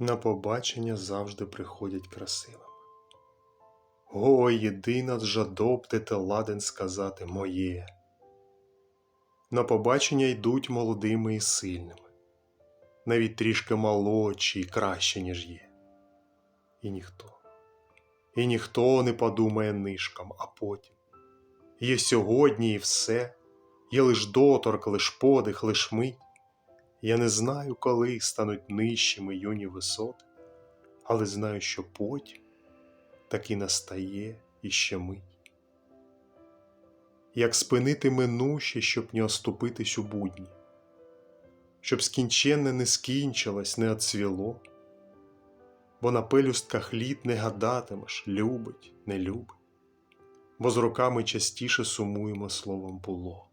На побачення завжди приходять красивими. О, єдина жадоб, ти ладен сказати моє. На побачення йдуть молодими і сильними, навіть трішки молодші і краще, ніж є. І ніхто, і ніхто не подумає нишком, а потім. Є сьогодні і все, є лиш доторк, лиш подих, лиш мить. Я не знаю, коли стануть нижчими юні висоти, але знаю, що потім таки настає іще мить. Як спинити минуще, щоб не оступитись у будні, щоб скінченне не скінчилось, не оцвіло, бо на пелюстках літ не гадатимеш, любить, не любить, бо з роками частіше сумуємо словом було.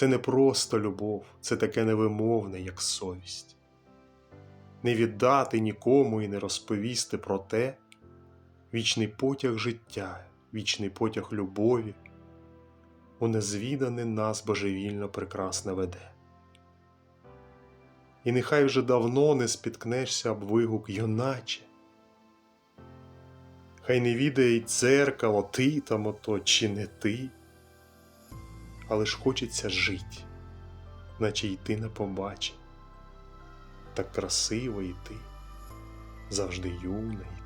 Це не просто любов, це таке невимовне, як совість. Не віддати нікому і не розповісти про те, вічний потяг життя, вічний потяг любові, у незвідане нас божевільно прекрасне веде. І нехай вже давно не спіткнешся об вигук юначе. Хай не відає й дзеркало, ти там ото чи не ти але ж хочеться жити, наче йти на побачення. Так красиво йти, завжди юна і